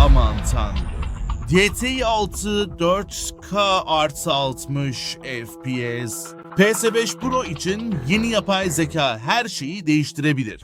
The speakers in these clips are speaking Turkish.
Aman tanrım. GT 6 4K artı 60 FPS. PS5 Pro için yeni yapay zeka her şeyi değiştirebilir.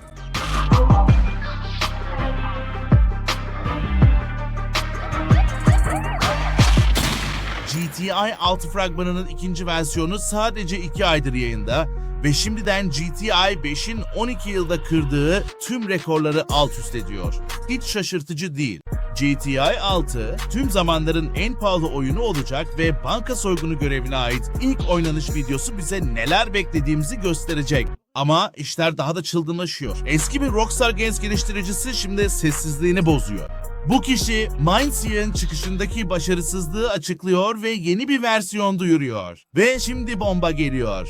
GTI 6 fragmanının ikinci versiyonu sadece 2 aydır yayında ve şimdiden GTI 5'in 12 yılda kırdığı tüm rekorları alt üst ediyor. Hiç şaşırtıcı değil. GTI 6 tüm zamanların en pahalı oyunu olacak ve banka soygunu görevine ait ilk oynanış videosu bize neler beklediğimizi gösterecek. Ama işler daha da çılgınlaşıyor. Eski bir Rockstar Games geliştiricisi şimdi sessizliğini bozuyor. Bu kişi Mindsea'nın çıkışındaki başarısızlığı açıklıyor ve yeni bir versiyon duyuruyor. Ve şimdi bomba geliyor.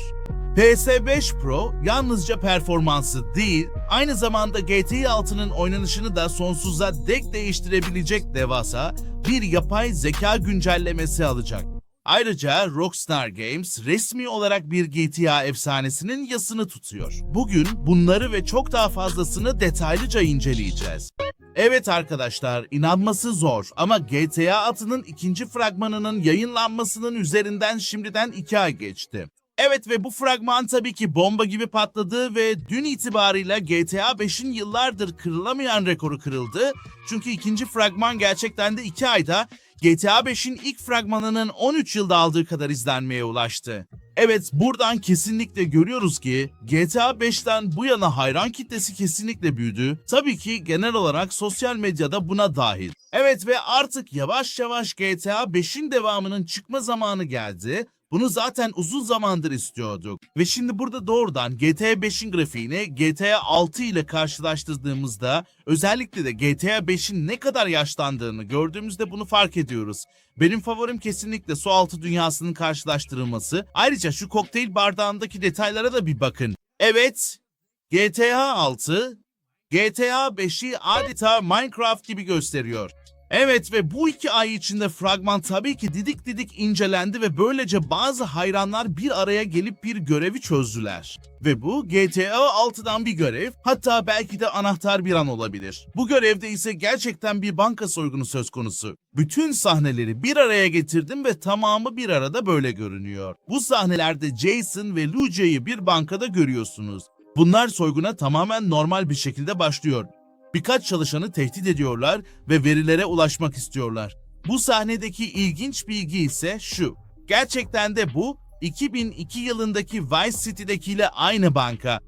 PS5 Pro yalnızca performansı değil, aynı zamanda GTI 6'nın oynanışını da sonsuza dek değiştirebilecek devasa bir yapay zeka güncellemesi alacak. Ayrıca Rockstar Games resmi olarak bir GTA efsanesinin yasını tutuyor. Bugün bunları ve çok daha fazlasını detaylıca inceleyeceğiz. Evet arkadaşlar inanması zor ama GTA 6'nın ikinci fragmanının yayınlanmasının üzerinden şimdiden 2 ay geçti. Evet ve bu fragman tabii ki bomba gibi patladı ve dün itibarıyla GTA 5'in yıllardır kırılamayan rekoru kırıldı. Çünkü ikinci fragman gerçekten de 2 ayda GTA 5'in ilk fragmanının 13 yılda aldığı kadar izlenmeye ulaştı. Evet buradan kesinlikle görüyoruz ki GTA 5'ten bu yana hayran kitlesi kesinlikle büyüdü. Tabii ki genel olarak sosyal medyada buna dahil. Evet ve artık yavaş yavaş GTA 5'in devamının çıkma zamanı geldi. Bunu zaten uzun zamandır istiyorduk. Ve şimdi burada doğrudan GTA 5'in grafiğini GTA 6 ile karşılaştırdığımızda özellikle de GTA 5'in ne kadar yaşlandığını gördüğümüzde bunu fark ediyoruz. Benim favorim kesinlikle su altı dünyasının karşılaştırılması. Ayrıca şu kokteyl bardağındaki detaylara da bir bakın. Evet, GTA 6 GTA 5'i adeta Minecraft gibi gösteriyor. Evet ve bu iki ay içinde fragman tabii ki didik didik incelendi ve böylece bazı hayranlar bir araya gelip bir görevi çözdüler. Ve bu GTA 6'dan bir görev, hatta belki de anahtar bir an olabilir. Bu görevde ise gerçekten bir banka soygunu söz konusu. Bütün sahneleri bir araya getirdim ve tamamı bir arada böyle görünüyor. Bu sahnelerde Jason ve Lucia'yı bir bankada görüyorsunuz. Bunlar soyguna tamamen normal bir şekilde başlıyor. Birkaç çalışanı tehdit ediyorlar ve verilere ulaşmak istiyorlar. Bu sahnedeki ilginç bilgi ise şu. Gerçekten de bu 2002 yılındaki Vice City'dekiyle aynı banka.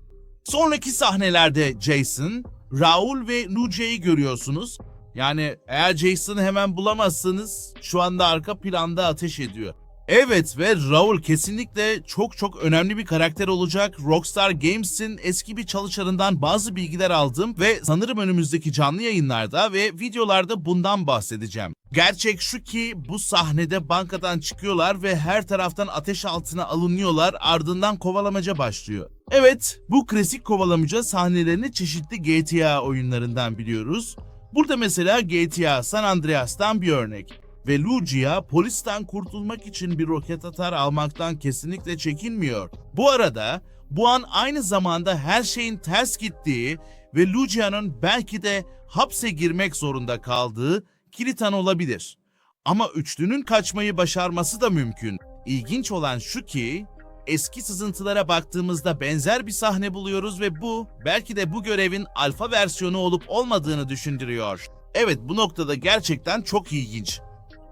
Sonraki sahnelerde Jason, Raul ve Lucia'yı görüyorsunuz. Yani eğer Jason'ı hemen bulamazsanız şu anda arka planda ateş ediyor. Evet ve Raul kesinlikle çok çok önemli bir karakter olacak. Rockstar Games'in eski bir çalışanından bazı bilgiler aldım ve sanırım önümüzdeki canlı yayınlarda ve videolarda bundan bahsedeceğim. Gerçek şu ki bu sahnede bankadan çıkıyorlar ve her taraftan ateş altına alınıyorlar ardından kovalamaca başlıyor. Evet bu klasik kovalamaca sahnelerini çeşitli GTA oyunlarından biliyoruz. Burada mesela GTA San Andreas'tan bir örnek ve Lucia polisten kurtulmak için bir roket atar almaktan kesinlikle çekinmiyor. Bu arada bu an aynı zamanda her şeyin ters gittiği ve Lucia'nın belki de hapse girmek zorunda kaldığı kilit an olabilir. Ama üçlünün kaçmayı başarması da mümkün. İlginç olan şu ki eski sızıntılara baktığımızda benzer bir sahne buluyoruz ve bu belki de bu görevin alfa versiyonu olup olmadığını düşündürüyor. Evet bu noktada gerçekten çok ilginç.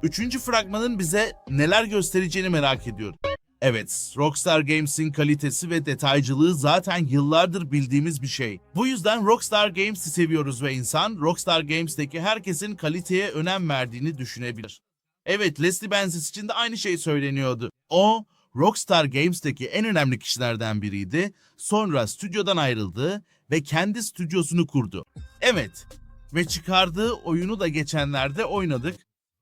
Üçüncü fragmanın bize neler göstereceğini merak ediyorum. Evet, Rockstar Games'in kalitesi ve detaycılığı zaten yıllardır bildiğimiz bir şey. Bu yüzden Rockstar Games'i seviyoruz ve insan Rockstar Games'teki herkesin kaliteye önem verdiğini düşünebilir. Evet, Leslie Benzies için de aynı şey söyleniyordu. O, Rockstar Games'teki en önemli kişilerden biriydi. Sonra stüdyodan ayrıldı ve kendi stüdyosunu kurdu. Evet, ve çıkardığı oyunu da geçenlerde oynadık.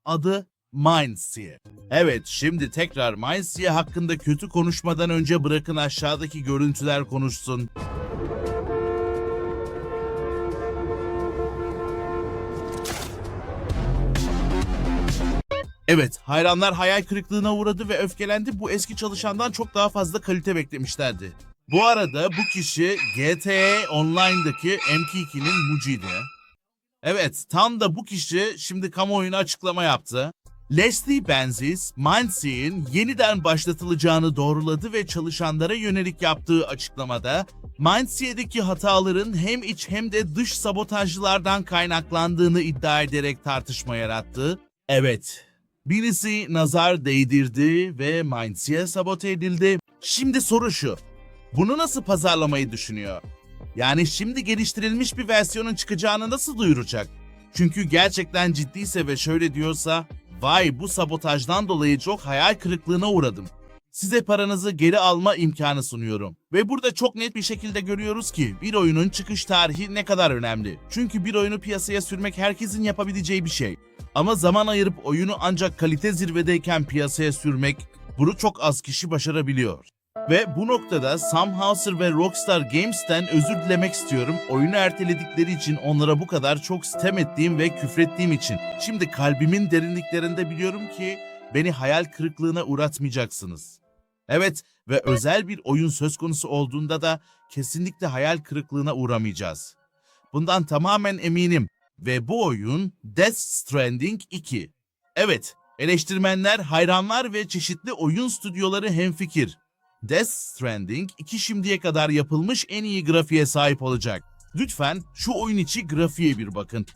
Adı Mindsea. Evet şimdi tekrar Mindsea hakkında kötü konuşmadan önce bırakın aşağıdaki görüntüler konuşsun. Evet, hayranlar hayal kırıklığına uğradı ve öfkelendi. Bu eski çalışandan çok daha fazla kalite beklemişlerdi. Bu arada bu kişi GTA Online'daki MK2'nin mucidi. Evet, tam da bu kişi şimdi kamuoyuna açıklama yaptı. Leslie Benzies, Mindsee'in yeniden başlatılacağını doğruladı ve çalışanlara yönelik yaptığı açıklamada Mindsee'deki hataların hem iç hem de dış sabotajcılardan kaynaklandığını iddia ederek tartışma yarattı. Evet, birisi nazar değdirdi ve Mindsee'ye sabote edildi. Şimdi soru şu, bunu nasıl pazarlamayı düşünüyor? Yani şimdi geliştirilmiş bir versiyonun çıkacağını nasıl duyuracak? Çünkü gerçekten ciddiyse ve şöyle diyorsa, vay bu sabotajdan dolayı çok hayal kırıklığına uğradım. Size paranızı geri alma imkanı sunuyorum. Ve burada çok net bir şekilde görüyoruz ki bir oyunun çıkış tarihi ne kadar önemli. Çünkü bir oyunu piyasaya sürmek herkesin yapabileceği bir şey. Ama zaman ayırıp oyunu ancak kalite zirvedeyken piyasaya sürmek bunu çok az kişi başarabiliyor. Ve bu noktada Sam Houser ve Rockstar Games'ten özür dilemek istiyorum. Oyunu erteledikleri için onlara bu kadar çok sitem ettiğim ve küfrettiğim için. Şimdi kalbimin derinliklerinde biliyorum ki beni hayal kırıklığına uğratmayacaksınız. Evet ve özel bir oyun söz konusu olduğunda da kesinlikle hayal kırıklığına uğramayacağız. Bundan tamamen eminim ve bu oyun Death Stranding 2. Evet, eleştirmenler, hayranlar ve çeşitli oyun stüdyoları hemfikir. Death Stranding 2 şimdiye kadar yapılmış en iyi grafiğe sahip olacak. Lütfen şu oyun içi grafiğe bir bakın.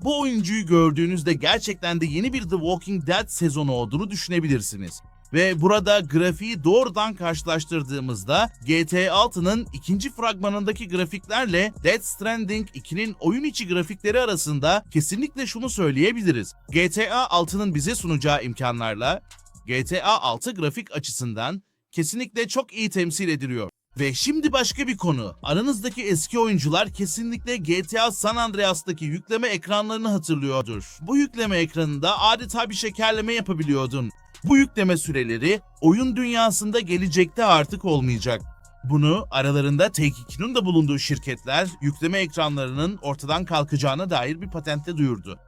Bu oyuncuyu gördüğünüzde gerçekten de yeni bir The Walking Dead sezonu olduğunu düşünebilirsiniz. Ve burada grafiği doğrudan karşılaştırdığımızda GTA 6'nın ikinci fragmanındaki grafiklerle Death Stranding 2'nin oyun içi grafikleri arasında kesinlikle şunu söyleyebiliriz. GTA 6'nın bize sunacağı imkanlarla GTA 6 grafik açısından kesinlikle çok iyi temsil ediliyor. Ve şimdi başka bir konu. Aranızdaki eski oyuncular kesinlikle GTA San Andreas'taki yükleme ekranlarını hatırlıyordur. Bu yükleme ekranında adeta bir şekerleme yapabiliyordun. Bu yükleme süreleri oyun dünyasında gelecekte artık olmayacak. Bunu aralarında Take-Two'nun da bulunduğu şirketler yükleme ekranlarının ortadan kalkacağına dair bir patente duyurdu.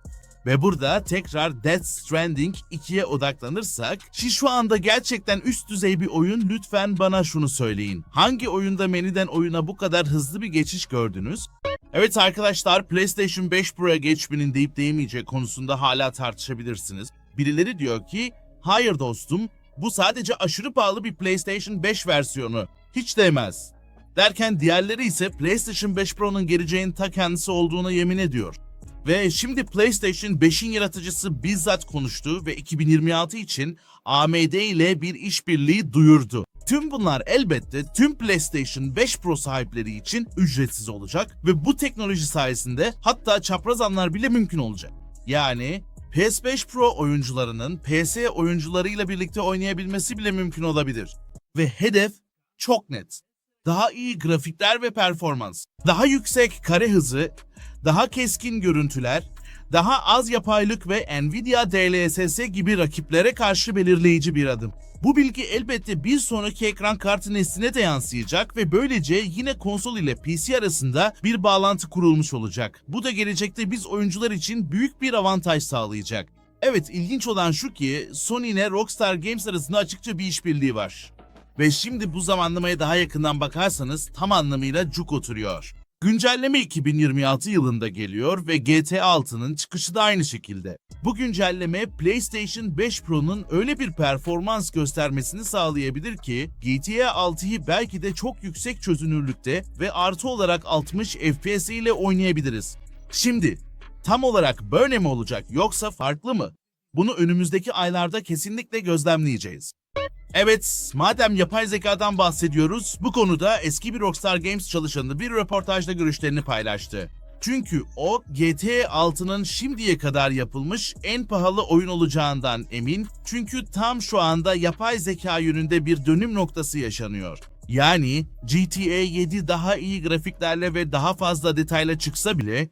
Ve burada tekrar Death Stranding 2'ye odaklanırsak, ki şu anda gerçekten üst düzey bir oyun lütfen bana şunu söyleyin. Hangi oyunda menüden oyuna bu kadar hızlı bir geçiş gördünüz? Evet arkadaşlar PlayStation 5 Pro'ya geçmenin deyip değmeyeceği konusunda hala tartışabilirsiniz. Birileri diyor ki, hayır dostum bu sadece aşırı pahalı bir PlayStation 5 versiyonu. Hiç değmez. Derken diğerleri ise PlayStation 5 Pro'nun geleceğin ta kendisi olduğuna yemin ediyor. Ve şimdi PlayStation 5'in yaratıcısı bizzat konuştu ve 2026 için AMD ile bir işbirliği duyurdu. Tüm bunlar elbette tüm PlayStation 5 Pro sahipleri için ücretsiz olacak ve bu teknoloji sayesinde hatta çapraz anlar bile mümkün olacak. Yani PS5 Pro oyuncularının PS oyuncularıyla birlikte oynayabilmesi bile mümkün olabilir. Ve hedef çok net. Daha iyi grafikler ve performans, daha yüksek kare hızı, daha keskin görüntüler, daha az yapaylık ve Nvidia DLSS gibi rakiplere karşı belirleyici bir adım. Bu bilgi elbette bir sonraki ekran kartı nesline de yansıyacak ve böylece yine konsol ile PC arasında bir bağlantı kurulmuş olacak. Bu da gelecekte biz oyuncular için büyük bir avantaj sağlayacak. Evet ilginç olan şu ki Sony ile Rockstar Games arasında açıkça bir işbirliği var. Ve şimdi bu zamanlamaya daha yakından bakarsanız tam anlamıyla cuk oturuyor. Güncelleme 2026 yılında geliyor ve GTA 6'nın çıkışı da aynı şekilde. Bu güncelleme PlayStation 5 Pro'nun öyle bir performans göstermesini sağlayabilir ki GTA 6'yı belki de çok yüksek çözünürlükte ve artı olarak 60 FPS ile oynayabiliriz. Şimdi tam olarak böyle mi olacak yoksa farklı mı? Bunu önümüzdeki aylarda kesinlikle gözlemleyeceğiz. Evet, madem yapay zekadan bahsediyoruz, bu konuda eski bir Rockstar Games çalışanı bir röportajda görüşlerini paylaştı. Çünkü o GTA 6'nın şimdiye kadar yapılmış en pahalı oyun olacağından emin. Çünkü tam şu anda yapay zeka yönünde bir dönüm noktası yaşanıyor. Yani GTA 7 daha iyi grafiklerle ve daha fazla detayla çıksa bile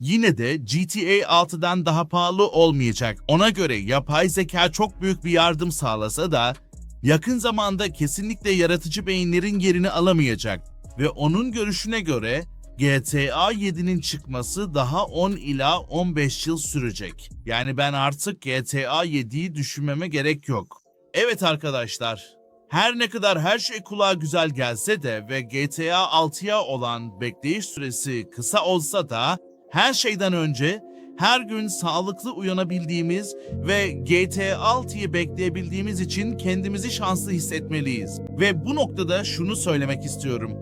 yine de GTA 6'dan daha pahalı olmayacak. Ona göre yapay zeka çok büyük bir yardım sağlasa da yakın zamanda kesinlikle yaratıcı beyinlerin yerini alamayacak ve onun görüşüne göre GTA 7'nin çıkması daha 10 ila 15 yıl sürecek. Yani ben artık GTA 7'yi düşünmeme gerek yok. Evet arkadaşlar, her ne kadar her şey kulağa güzel gelse de ve GTA 6'ya olan bekleyiş süresi kısa olsa da Her şeyden önce her gün sağlıklı uyanabildiğimiz ve GTA 6'yı bekleyebildiğimiz için kendimizi şanslı hissetmeliyiz. Ve bu noktada şunu söylemek istiyorum.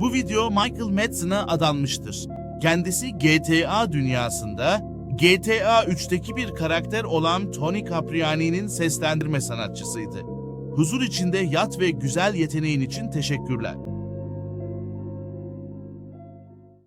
Bu video Michael Madsen'a adanmıştır. Kendisi GTA dünyasında GTA 3'teki bir karakter olan Tony Capriani'nin seslendirme sanatçısıydı. Huzur içinde yat ve güzel yeteneğin için teşekkürler.